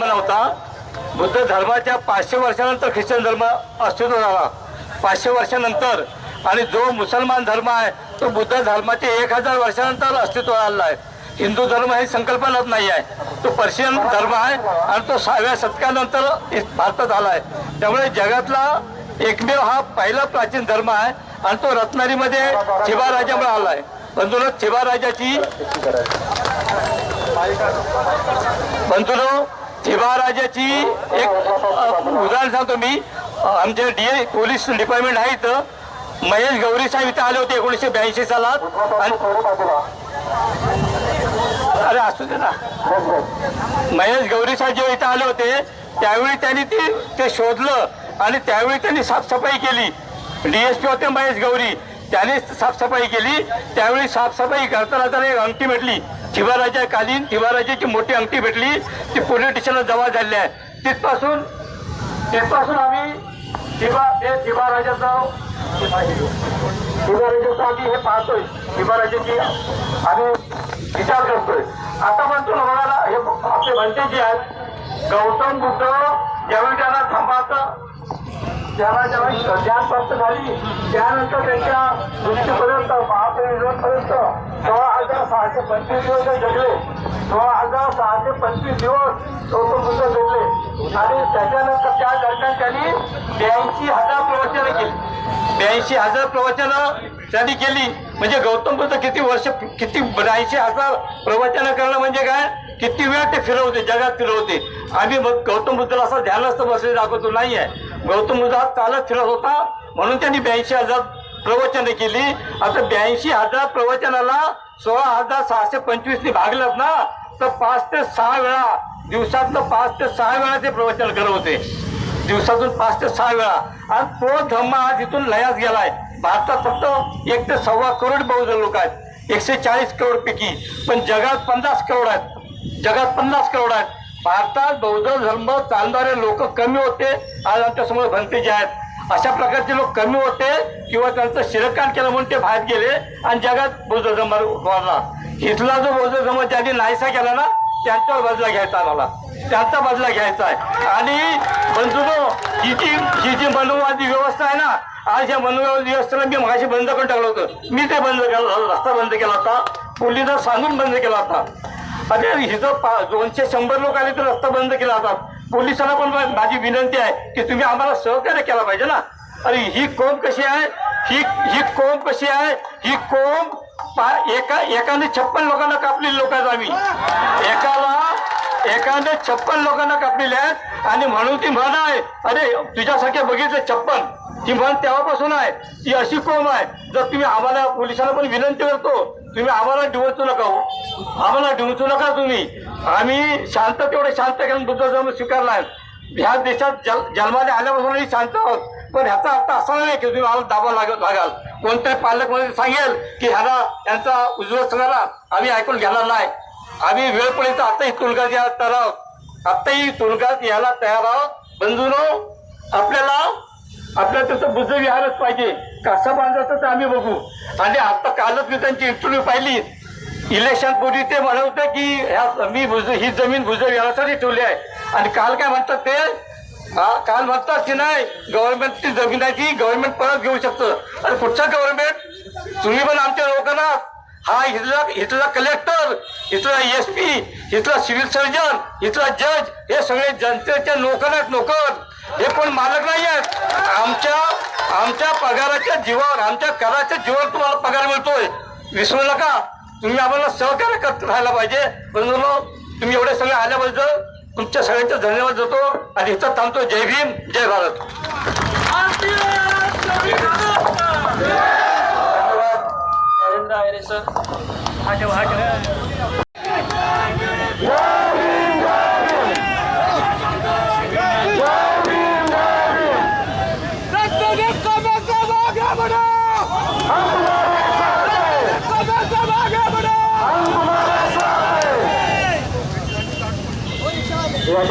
धर्म नव्हता. बुद्ध धर्माच्या पाचशे वर्षानंतर ख्रिश्चन धर्म अस्तित्व आला. पाचशे वर्षानंतर आणि जो मुसलमान धर्म आहे तो बुद्ध धर्माचे एक हजार वर्षानंतर अस्तित्व आलेला आहे. हिंदू धर्म ही संकल्पनाच नाही आहे. तो पर्शियन धर्म आहे आणि तो सहाव्या शतकानंतर इ- भारतात आला आहे. त्यामुळे जगातला एकमेव हा पहिला प्राचीन धर्म आहे आणि तो रत्नागिरीमध्ये थिबा राजामुळे आला आहे. बंधुनो थिबा राजाची बंधुनो राजाची एक उदाहरण सांगतो मी. आमचे डी ए पोलीस डिपार्टमेंट आहे इथं. महेश गौरी साहेब इथं आले होते एकोणीसशे ब्याऐंशी सालात. आणि अरे असू दे ना. महेश गौरी साहेब जेव्हा इथं आले होते त्यावेळी त्यांनी ते ते शोधलं आणि त्यावेळी त्यांनी साफसफाई केली. डीएसपी होते महेश गौरी. त्याने साफसफाई केली. त्यावेळी साफसफाई करताना त्याने एक अंगठी भेटली शिवाराजा कालीन शिवाराजाची मोठी अंगठी भेटली ती पोलीस स्टेशनला जमा झालेली आहे. तिथपासून तिथपासून आम्ही शिवा हे थिवाराजाचं शिवराजाचं आम्ही हे पाहतोय. शिवराजाची आम्ही विचार करतोय. आता म्हणतो ना हे आपले म्हणते जे आहेत गौतम बुद्ध ज्यावेळी त्यांना थांबाचं त्याला ज्यावेळी ध्यान प्राप्त झाली त्यानंतर त्यांच्या मृत्यूपर्यंत महापर्यंत सोळा हजार सहाशे पंचवीस दिवस जगले. सोळा हजार सहाशे पंचवीस दिवस गौतम बुद्ध जगले. आणि त्याच्यानंतर त्या दरम्यान त्यांनी ब्याऐंशी हजार प्रवचनं केली. ब्याऐंशी हजार प्रवचनं त्यांनी केली. म्हणजे गौतम बुद्ध किती वर्ष किती ब्याऐंशी हजार प्रवचनं करणं म्हणजे काय? किती वेळ ते फिरवते जगात फिरवते. आम्ही मग गौतम बुद्धाला असं ध्यानस्थ बसले दाखवतो नाही आहे गौतम बुद्ध चालत फिरत होता. म्हणून त्यांनी ब्याऐंशी हजार प्रवचनं केली. आता ब्याऐंशी हजार प्रवचनाला सोळा हजार सहाशे पंचवीसनी भागलं ना तर पाच ते सहा वेळा दिवसातनं पाच ते सहा वेळा ते प्रवचन करत होते. दिवसातून पाच ते सहा वेळा. आणि तो धम्म आज इथून लयास गेलाय. भारतात फक्त एक ते सव्वा करोड बहुजन लोक आहेत. एकशे चाळीस करोड पैकी. पण जगात पन्नास करोड आहेत. जगात पन्नास करोड आहेत. भारतात बौद्ध धर्म चालणारे लोक कमी होते. आज आमच्यासमोर भंते जे आहेत. अशा प्रकारचे लोक कमी होते किंवा त्यांचं शिरकान केलं म्हणून ते बाहेर गेले आणि जगात बौद्ध धर्म वाढला इथला जो बौद्ध धर्म ज्यांनी नाहीसा केला ना त्यांचा बदला घ्यायचा आम्हाला. त्यांचा बदला घ्यायचा आहे. आणि बंधुनो ही जी ही जी मनुवादी व्यवस्था आहे ना आज या मनुवादी व्यवस्थेला मी मगाशी बंद करून टाकलं होतं. मी ते बंद केलं रस्ता बंद केला होता. पोलिसांना सांगून बंद केला होता. अरे हिचं दोनशे शंभर लोक आले तर रस्ता बंद केला होता पोलिसांना पण माझी विनंती आहे की तुम्ही आम्हाला सहकार्य केला पाहिजे ना. अरे ही कोंब कशी आहे? ही ही कोंब कशी आहे? ही कोंब एका एकाने छप्पन लोकांना कापलेली लोक आम्ही. एकाला एकाने छप्पन लोकांना कापलेले आहेत. आणि म्हणून ती म्हण आहे अरे तुझ्यासारखे बघितले छप्पन. ती म्हण तेव्हापासून आहे. ती अशी कोंब आहे. जर तुम्ही आम्हाला पोलिसांना पण विनंती करतो तुम्ही आम्हाला डिवचू नका हो. आम्हाला डिवचू नका तुम्ही. आम्ही शांत तेवढे शांत करून बुद्ध धर्म स्वीकारला ह्या देशात जल जन्माला आल्यापासूनही शांत आहोत. पण ह्याचा अर्थ असा नाही की तुम्ही आम्हाला दाबा लागत लागाल. कोणत्याही पालकमध्ये सांगेल की ह्याला यांचा उजव्या सणाला आम्ही ऐकून घेणार नाही. आम्ही वेळ पडेल आताही तुलगात यायला तयार आहोत. आताही तुलगात यायला तयार आहोत. बंधून आपल्याला आपल्या तसं बुद्धविहारच पाहिजे. कसं बांधायचं तर आम्ही बघू. आणि आता कालच मी त्यांची इंटरव्ह्यू पाहिली. इलेक्शन पूर्वी ते म्हणत होते की ह्या मी भुज ही जमीन भुजविहारासाठी ठेवली आहे. आणि काल काय म्हणतात ते? हा काल म्हणतात की नाही गव्हर्नमेंटची जमीन आहे ती गव्हर्नमेंट परत घेऊ शकतं. आणि कुठचं गव्हर्नमेंट तुम्ही पण आमच्या लोकांना हा इथला इथला कलेक्टर इथला एस पी इथला सिव्हिल सर्जन इथला जज हे सगळे जनतेच्या नोकर आहेत नोकर. हे कोण मालक नाही आहेत. आमच्या आमच्या पगाराच्या जीवावर आमच्या कराच्या जीवावर तुम्हाला पगार मिळतोय. विसरू नका. तुम्ही आम्हाला सहकार्य करत राहायला पाहिजे. बंधूंनो तुम्ही एवढे सगळे आल्याबद्दल तुमच्या सगळ्यांचे धन्यवाद देतो आणि इथं थांबतो जय भीम जय भारत. या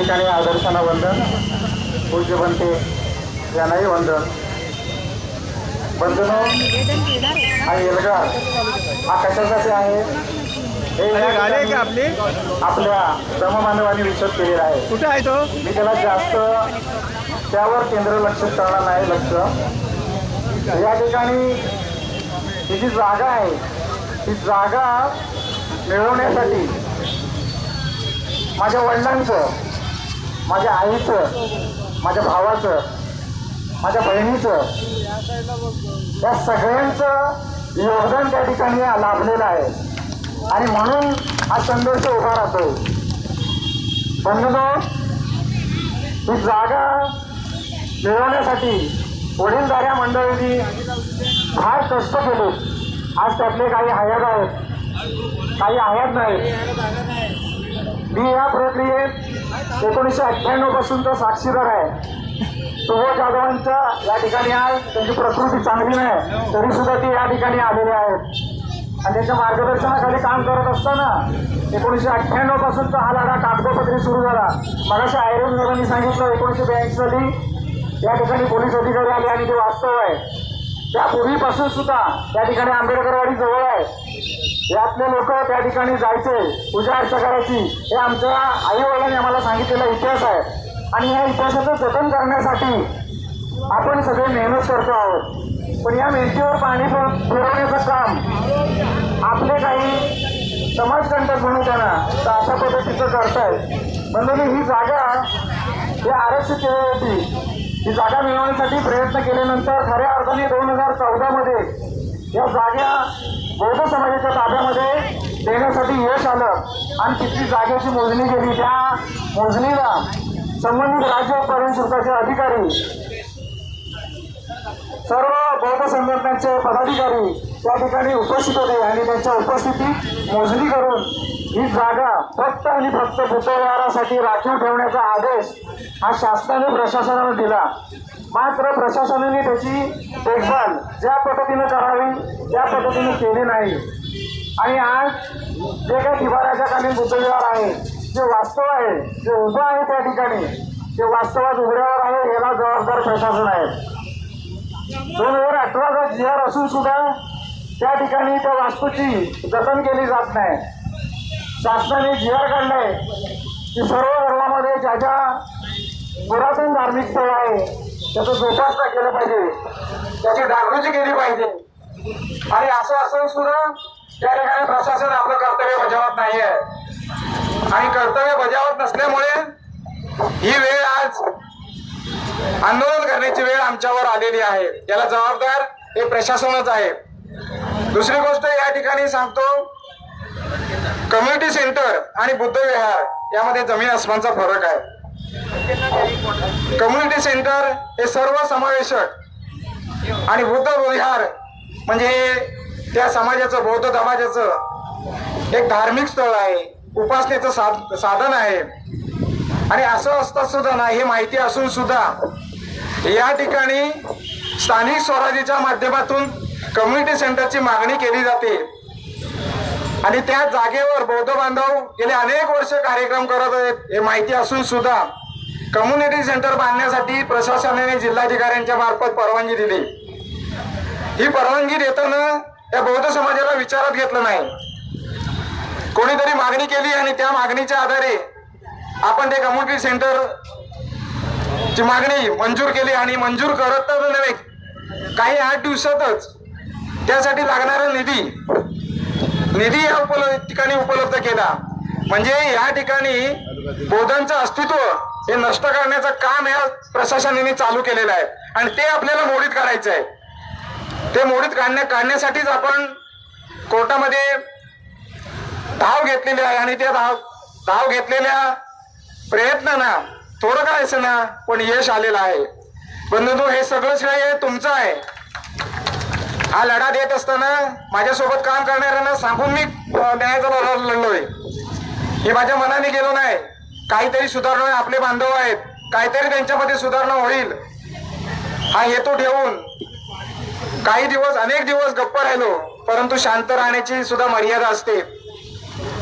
ठिकाणी आदर्शांना वंदन पूज्य बनते यांनाही वंदन. बंधनो हा एल्गार हा कशासाठी आहे? हे आपली? आपल्या श्रमबांधवांनी विषद केलेला आहे. कुठे आहे तो? मी त्याला जास्त त्यावर केंद्र लक्षित करणार नाही लक्ष. या ठिकाणी ही जी जागा आहे ती जागा मिळवण्यासाठी माझ्या वडिलांचं माझ्या आईचं माझ्या भावाचं माझ्या बहिणीचं या सगळ्यांचं योगदान त्या ठिकाणी लाभलेलं आहे. आणि म्हणून हा संघर्ष उभा राहतो. बंधनो ही जागा मिळवण्यासाठी वडीलधाऱ्या मंडळींनी फार कष्ट केले. आज त्यातले काही हयात आहेत. काही हयात नाहीत. मी या प्रक्रियेत एकोणीसशे अठ्ठ्याण्णव पासूनचा साक्षीदार आहे. सुबोध जाधवांच्या या ठिकाणी आज त्यांची प्रकृती चांगली नाही. तरी सुद्धा ते या ठिकाणी आलेले आहेत. आणि त्यांच्या मार्गदर्शनाखाली काम करत असताना एकोणीसशे अठ्ठ्याण्णवपासून हा लढा कागदोपत्री सुरू झाला. मगाशी आयरन दादांनी सांगितलं एकोणीसशे ब्याऐंशी साली या ठिकाणी पोलीस अधिकारी आले आणि ते वास्तव आहे. त्यापूर्वीपासून सुद्धा त्या ठिकाणी आंबेडकरवाडी जवळ आहे. यातले लोक त्या ठिकाणी जायचे पूजा अर्चा करायची हे आमच्या आईवडिलांनी आम्हाला सांगितलेला इतिहास आहे. आणि या इतिहासाचं जतन करण्यासाठी आपण सगळे मेहनत करतो आहोत. पण या मेहनतीवर पाणी पुरवण्याचं फिरवण्याचं काम आपले काही समाजकंटक म्हणू त्यांना तर अशा पद्धतीचं करतायत. म्हणून ही जागा हे आरक्षित केली होती. ही जागा मिळवण्यासाठी प्रयत्न केल्यानंतर खऱ्या अर्थाने दोन हजार चौदामध्ये या जागा बौद्ध समाजाच्या ताब्यामध्ये देण्यासाठी यश आलं. आणि तिथली जागेची मोजणी केली. त्या मोजणीला संबंधित राज्य पर्यटन शुल्काचे अधिकारी सर्व बौद्ध संघटनांचे पदाधिकारी त्या ठिकाणी उपस्थित होते. आणि त्यांच्या उपस्थितीत मोजणी करून ही जागा फक्त आणि फक्त भूतव्यवहारासाठी राखीव ठेवण्याचा आदेश हा शासनाने प्रशासनाने दिला. मात्र प्रशासनाने त्याची देखभाल ज्या पद्धतीनं करावी त्या पद्धतीने केली नाही. आणि आज जे काही ठिबाराच्या खाली बुद्धविहार आहे जे वास्तव आहे जे उभं आहे त्या ठिकाणी ते वास्तवात उघड्यावर आहे याला जबाबदार प्रशासन आहे. दोन हजार अठराचा जी आर असून सुद्धा त्या ठिकाणी त्या वास्तूची जतन केली जात नाही. शासनाने जी आर काढलाय की सर्व धर्मामध्ये ज्या ज्या पुरातन धार्मिक स्थळ आहे त्याचं जोपासना केलं पाहिजे. त्याची डागडुजी केली पाहिजे. आणि असं असं सुद्धा त्या ठिकाणी प्रशासन आपलं कर्तव्य बजावत नाही आहे आणि कर्तव्य बजावत नसल्यामुळे ही वेळ आज आंदोलन करण्याची वेळ आमच्यावर आलेली आहे. याला जबाबदार हे प्रशासनच आहे. दुसरी गोष्ट या ठिकाणी सांगतो कम्युनिटी सेंटर आणि बुद्ध विहार यामध्ये जमीन आसमानचा फरक आहे. कम्युनिटी सेंटर हे सर्व समावेशक आणि बुद्ध विहार म्हणजे त्या समाजाचं बौद्ध समाजाचं एक धार्मिक स्थळ आहे उपासनेचं साध साधन आहे. आणि असं असता सुद्धा ना हे माहिती असून सुद्धा या ठिकाणी स्थानिक स्वराज्याच्या माध्यमातून कम्युनिटी सेंटरची मागणी केली जाते. आणि त्या जागेवर बौद्ध बांधव गेले अनेक वर्ष कार्यक्रम करत आहेत हे माहिती असून सुद्धा कम्युनिटी सेंटर बांधण्यासाठी प्रशासनाने जिल्हाधिकाऱ्यांच्या मार्फत परवानगी दिली. ही परवानगी देताना या बौद्ध समाजाला विचारात घेतलं नाही. कोणीतरी मागणी केली आणि त्या मागणीच्या आधारे आपण ते कम्युनिटी सेंटर ची मागणी मंजूर केली आणि मंजूर करत तर नव्हे काही आठ दिवसातच त्यासाठी लागणारा निधी निधी या उपलब्ध ठिकाणी उपलब्ध केला. म्हणजे या ठिकाणी बौद्धांचं अस्तित्व हे नष्ट करण्याचं काम या प्रशासनाने चालू केलेलं आहे. आणि ते आपल्याला मोडीत काढायचं आहे. ते मोडीत काढण्या काढण्यासाठीच आपण कोर्टामध्ये धाव घेतलेली आहे. आणि त्या धाव धाव घेतलेल्या प्रयत्नांना थोडं काय असं ना पण यश आलेलं आहे. बंधू हे सगळं श्रेय तुमचं आहे. हा लढा देत असताना माझ्यासोबत काम करणाऱ्यांना सांगून मी न्यायाचा लढा लढलोय. हे माझ्या मनाने गेलो नाही. काहीतरी सुधारणा आपले बांधव आहेत. काहीतरी त्यांच्यामध्ये सुधारणा होईल. हा हेतू ठेवून काही दिवस अनेक दिवस गप्प राहिलो परंतु शांत राहण्याची सुद्धा मर्यादा असते.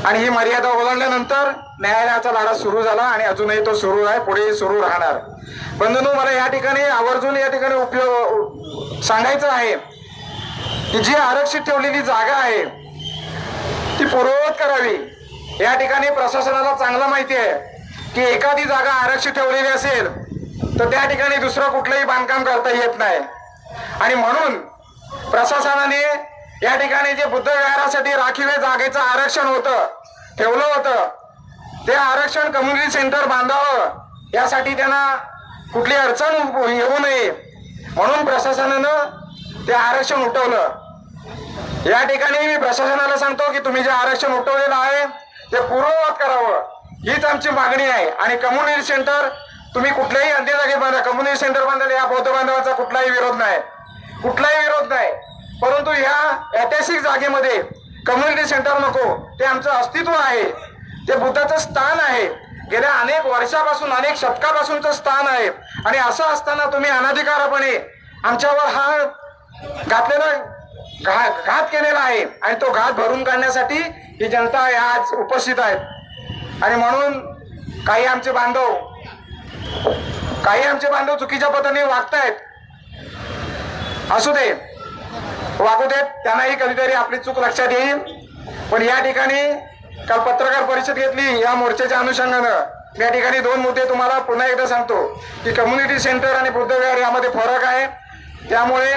आणि ही मर्यादा ओलांडल्यानंतर न्यायालयाचा लढा सुरू झाला आणि अजूनही तो सुरू आहे पुढेही सुरू राहणार. बंधूंनो मला या ठिकाणी आवर्जून या ठिकाणी उपयोग सांगायचं आहे की जी आरक्षित ठेवलेली जागा आहे ती पूर्ववत करावी. या ठिकाणी प्रशासनाला चांगलं माहिती आहे. की एखादी जागा आरक्षित ठेवलेली असेल तर त्या ठिकाणी दुसरं कुठलंही बांधकाम करता येत नाही. आणि म्हणून प्रशासनाने या ठिकाणी जे बुद्ध विहारासाठी राखीव जागेचं आरक्षण होतं ठेवलं होतं ते आरक्षण कम्युनिटी सेंटर बांधावं यासाठी त्यांना कुठली अडचण येऊ नये म्हणून प्रशासनानं ते आरक्षण उठवलं. या ठिकाणी मी प्रशासनाला सांगतो की तुम्ही जे आरक्षण उठवलेलं आहे ते पूर्ववत करावं. हीच आमची मागणी आहे. आणि कम्युनिटी सेंटर तुम्ही कुठल्याही अन्य जागी बांधा कम्युनिटी सेंटर बांधायला या बौद्ध बांधवाचा कुठलाही विरोध नाही. कुठलाही विरोध नाही. परंतु ह्या ऐतिहासिक जागेमध्ये कम्युनिटी सेंटर नको. ते आमचं अस्तित्व आहे. ते बुद्धाचं स्थान आहे. गेल्या अनेक वर्षापासून अनेक शतकापासूनचं स्थान आहे. आणि असं असताना तुम्ही अनाधिकारपणे आमच्यावर हा घातलेला घात घात केलेला आहे. आणि तो घात भरून काढण्यासाठी ही जनता आज उपस्थित आहेत आणि म्हणून काही आमचे बांधव काही आमचे बांधव चुकीच्या पद्धतीने वागतायत असू दे. वागू देत त्यांनाही कधीतरी आपली चूक लक्षात येईल. पण या ठिकाणी काल पत्रकार परिषद घेतली या मोर्चाच्या अनुषंगानं. या ठिकाणी दोन मुद्दे तुम्हाला पुन्हा एकदा सांगतो की कम्युनिटी सेंटर आणि बुद्धविहार यामध्ये फरक आहे. त्यामुळे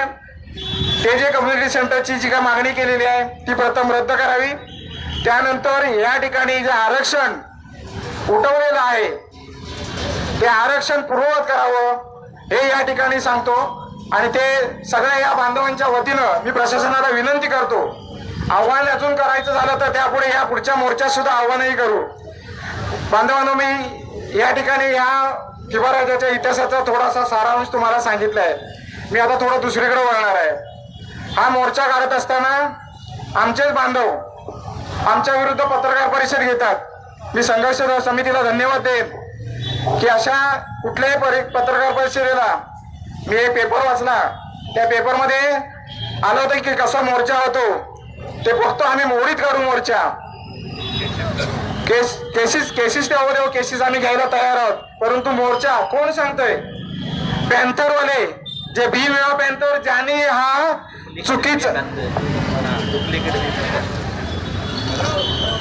ते जे कम्युनिटी सेंटरची जी काय मागणी केलेली आहे ती प्रथम रद्द करावी. त्यानंतर या ठिकाणी जे आरक्षण उठवलेलं आहे. ते आरक्षण पूर्ववत करावं हे या ठिकाणी सांगतो. आणि ते सगळ्या या बांधवांच्या वतीनं मी प्रशासनाला विनंती करतो. आव्हान अजून करायचं झालं तर त्यापुढे या पुढच्या मोर्चात सुद्धा आव्हानही करू. बांधवांनो मी या ठिकाणी या राज्याच्या इतिहासाचा थोडासा सारांश तुम्हाला सांगितला आहे. मी आता थोडं दुसरीकडे वळणार आहे. हा मोर्चा काढत असताना आमचेच बांधव आमच्या विरुद्ध पत्रकार परिषद घेतात. मी संघर्ष समितीला धन्यवाद देत की अशा कुठल्याही परि पत्रकार परिषदेला मी एक पेपर वाचला त्या पेपरमध्ये आलं होतं की कसा मोर्चा होतो ते फक्त आम्ही मोडीत काढू मोर्चा. केस केसेस केसेस त्यावर देऊ केसेस आम्ही घ्यायला तयार आहोत. परंतु मोर्चा कोण सांगतोय? पॅन्थरवाले जे भीम पॅन्थर ज्याने हा चुकीचा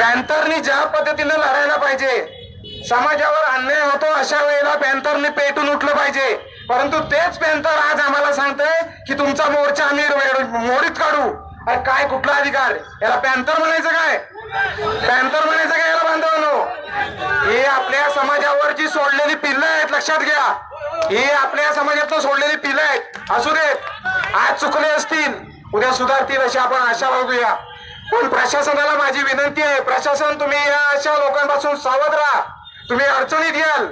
पॅन्थरनी ज्या पद्धतीने लढायला पाहिजे समाजावर अन्याय होतो अशा वेळेला पॅन्थरनी पेटून उठलं पाहिजे. परंतु तेच पॅन्थर आज आम्हाला सांगतंय की तुमचा मोर्चा आम्ही मोडीत काढू. अरे काय कुठला अधिकार? याला पॅन्थर म्हणायचं काय? पॅन्थर म्हणायचं काय याला बांधवनो? हे आपल्या समाजावर जी सोडलेली पिल्लं आहेत लक्षात घ्या. ही आपल्या समाजातनं सोडलेली पिल्लं आहेत. असू देत आज चुकले असतील उद्या सुधारतील अशी आपण आशा बाळगूया. पण प्रशासनाला माझी विनंती आहे. प्रशासन तुम्ही या अशा लोकांपासून सावध राहा. तुम्ही अडचणीत याल.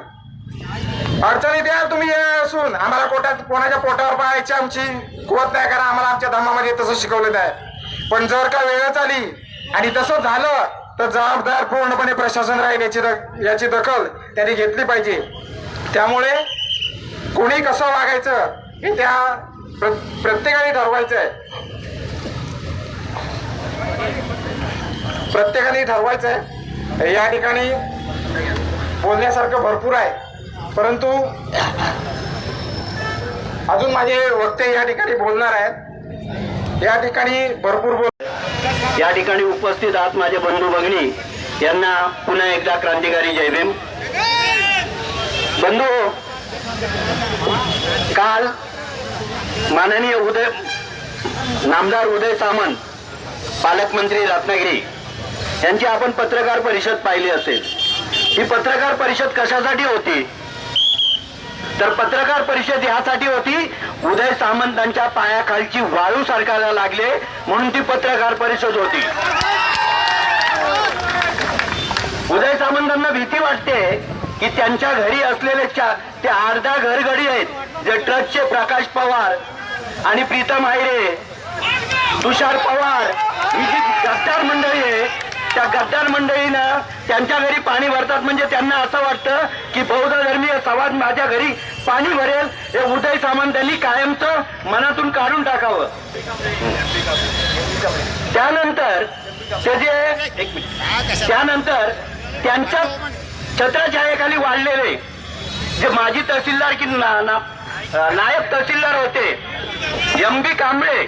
अडचणीत याल तुम्ही असून. आम्हाला कोटात कोणाच्या पोटावर पाहायची आमची कुवत नाही कारण आम्हाला आमच्या धर्मामध्ये तसं शिकवलेलं आहे. पण जर का वेळच आली आणि तसं झालं तर जबाबदार पूर्णपणे प्रशासन राहील याची दख- याची दखल त्यांनी घेतली पाहिजे. त्यामुळे कोणी कसं वागायचं हे त्या प्र- प्रत्येकाने ठरवायचं आहे. प्रत्येकाने ठरवायचं आहे या ठिकाणी बोलण्यासारखं भरपूर आहे. परंतु अजून माझे वक्ते या ठिकाणी बोलणार आहेत. या ठिकाणी भरपूर बोल या ठिकाणी उपस्थित आहात माझे बंधू भगिनी. यांना पुन्हा एकदा क्रांतिकारी जय भीम. बंधू काल माननीय उदय नामदार उदय सामंत पालकमंत्री रत्नागिरी. यांची आपण पत्रकार परिषद पाहिली असेल. ही पत्रकार परिषद कशासाठी होती? तर पत्रकार परिषद यासाठी होती उदय सामंतांच्या पायाखालची वाळू सरकारला लागले म्हणून ती पत्रकार परिषद होती. उदय सामंतांना भीती वाटते की त्यांच्या घरी असलेले ते अर्धा घरगडी आहेत जे ट्रकचे प्रकाश पवार आणि प्रीतम आयरे तुषार पवार ही जी गद्दार मंडळी आहे त्या गद्दार मंडळीनं त्यांच्या घरी पाणी भरतात. म्हणजे त्यांना असं वाटतं की बौद्ध धर्मीय समाज माझ्या घरी पाणी भरेल. हे उदय सामंतांनी कायमचं मनातून काढून टाकावं. त्यानंतर ते जे त्यानंतर त्यांच्या छत्रछायेखाली वाढलेले जे माजी तहसीलदार की ना, ना, नायब तहसीलदार होते एम बी कांबळे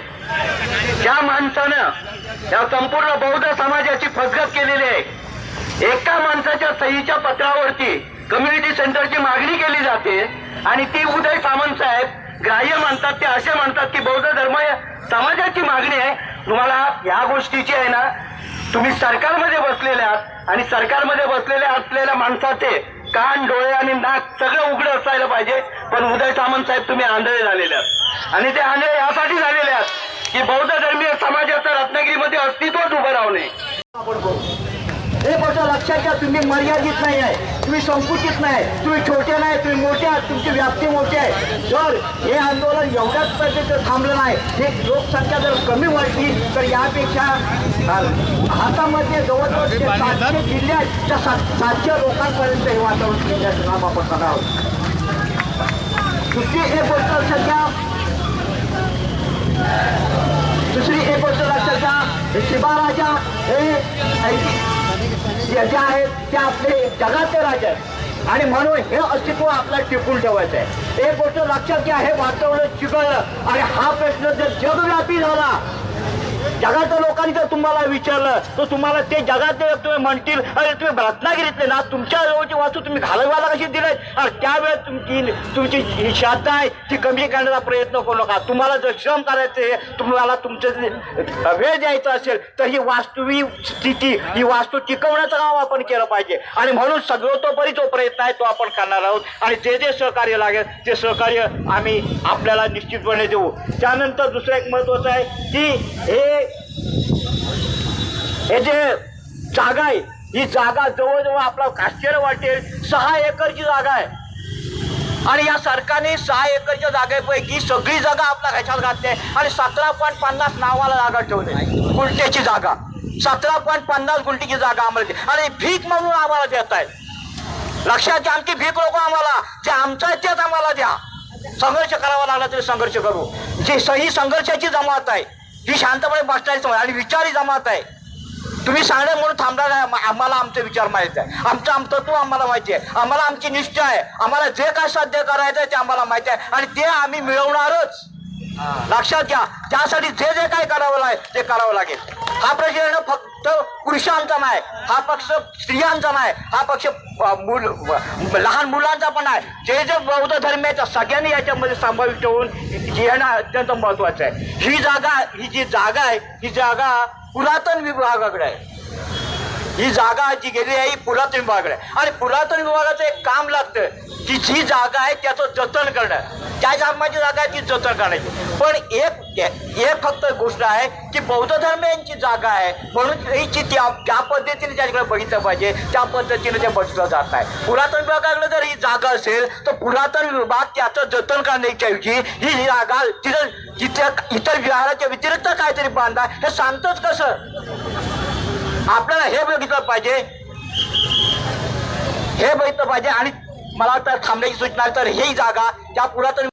ज्या माणसानं या संपूर्ण बौद्ध समाजाची फसगत केलेली आहे. एका माणसाच्या सहीच्या पत्रावरती कम्युनिटी सेंटरची मागणी केली जाते आणि ती उदय सामंत साहेब ग्राह्य म्हणतात ते असे म्हणतात की बौद्ध धर्म समाजाची मागणी आहे. तुम्हाला या गोष्टीची आहे ना तुम्ही सरकारमध्ये बसलेले आहात आणि सरकारमध्ये बसलेले असलेल्या माणसाचे कान डोळे आणि नाक सगळं उघडं असायला पाहिजे. पण उदय सामंत साहेब तुम्ही आंधळे झालेले आहात. आणि ते आंधळे यासाठी झालेले आहात की बौद्ध धर्मीय समाजाचं रत्नागिरीमध्ये अस्तित्वच उभं राहू नये. हे गोष्ट लक्षात घ्या तुम्ही मर्यादित नाही आहे. तुम्ही संकुचित नाही तुम्ही छोटे नाही तुम्ही मोठे आहात तुमची व्याप्ती मोठी आहे. जर हे आंदोलन एवढ्याच पद्धतीचं थांबलं नाही हे लोकसंख्या जर कमी वाढली तर यापेक्षा हातामध्ये जवळजवळ ते सातशे जिल्हे त्या सातशे लोकांपर्यंत हे वातावरण जिल्ह्याचं नाम आपण करणार आहोत दुसरी एक गोष्ट लक्षात घ्या. दुसरी एक गोष्ट लक्षात घ्या. हे हे ज्या आहेत ते आपले जगाचे राजा आहेत. आणि म्हणून हे अस्तित्व आपल्याला टिकून ठेवायचं आहे. एक गोष्ट लक्षात घ्या हे वातावरण चिघळलं. आणि हा प्रश्न जर जगव्यापी झाला जगाच्या लोकांनी जर तुम्हाला विचारलं तर तुम्हाला ते जगातले तुम्ही म्हणतील अरे तुम्ही रत्नागिरीतले ना तुमच्या जवळची वास्तू तुम्ही घालवायला कशी दिले अरे त्यावेळेस तुमची तुमची जी श्रद्धा आहे ती कमी करण्याचा प्रयत्न करू नका. तुम्हाला जर श्रम करायचे तुम्हाला तुमचं वेळ द्यायचा असेल तर ही वास्तविक स्थिती ही वास्तू टिकवण्याचं काम आपण केलं पाहिजे. आणि म्हणून सगळोतोपरी जो प्रयत्न आहे तो आपण करणार आहोत. आणि जे जे सहकार्य लागेल ते सहकार्य आम्ही आपल्याला निश्चितपणे देऊ. त्यानंतर दुसरं एक महत्वाचं आहे की हे हे जे जागा आहे ही जागा जवळजवळ आपला आश्चर्य वाटेल सहा एकरची जागा आहे. आणि या सरकारने सहा एकरच्या जागेपैकी सगळी जागा आपल्या ह्याच्यात घातली आहे. आणि सतरा पॉईंट पन्नास नावाला जागा ठेवली गुंठ्याची जागा. सतरा पॉईंट पन्नास गुंठीची जागा आम्हाला दे आणि भीक म्हणून आम्हाला देत आहेत. लक्षात घ्या आमची भीक लोक आम्हाला जे आमचं आहे तेच आम्हाला द्या. संघर्ष करावा लागला तरी संघर्ष करू. जी सही संघर्षाची जमात आहे ही शांतपणे बसणारी समाज आणि विचारी जमात आहे तुम्ही सांगणार म्हणून थांबणार आम- आम्हाला आमचे विचार माहिती आहे. आमचं आमचं तू आम्हाला माहिती आहे. आम्हाला आमची निष्ठा आहे. आम्हाला जे काय साध्य करायचं आहे ते आम्हाला माहिती आहे. आणि ते आम्ही मिळवणारच. लक्षात घ्या त्यासाठी जे जे काय करावं लागेल ते करावं लागेल. हा प्रश्न फक्त पुरुषांचा नाही हा पक्ष स्त्रियांचा नाही हा पक्ष मुल लहान मुलांचा पण आहे. जे जे बौद्ध धर्म आहे त्या सगळ्यांनी याच्यामध्ये सांभाळून ठेवून घेणं अत्यंत महत्वाचं आहे. ही जागा ही जी जागा आहे ही जागा पुरातन विभागाकडे आहे. ही जागा जी गेली आहे ही पुरातन विभागाकडे आहे. आणि पुरातन विभागाचं एक काम लागतं की जी जागा आहे त्याचं जतन करणं. ज्या धर्माची जागा आहे ती जतन करायची. पण एक एक फक्त गोष्ट आहे की बौद्ध धर्म यांची जागा आहे. म्हणून हिची त्या त्या पद्धतीने त्याच्याकडे बघितलं पाहिजे. त्या पद्धतीने ते बघितलं जात आहे पुरातन विभागाकडे जर ही जागा असेल तर पुरातन विभाग त्याचं जतन करण्याच्या ऐवजी ही जागा तिथं जिथे इतर विहाराच्या व्यतिरिक्त काहीतरी बांधा. हे सांगतच कसं? आपल्याला हे बघितलं पाहिजे. हे बघितलं पाहिजे आणि मला तर थांबण्याची सूचना तर ही जागा त्या पुरातन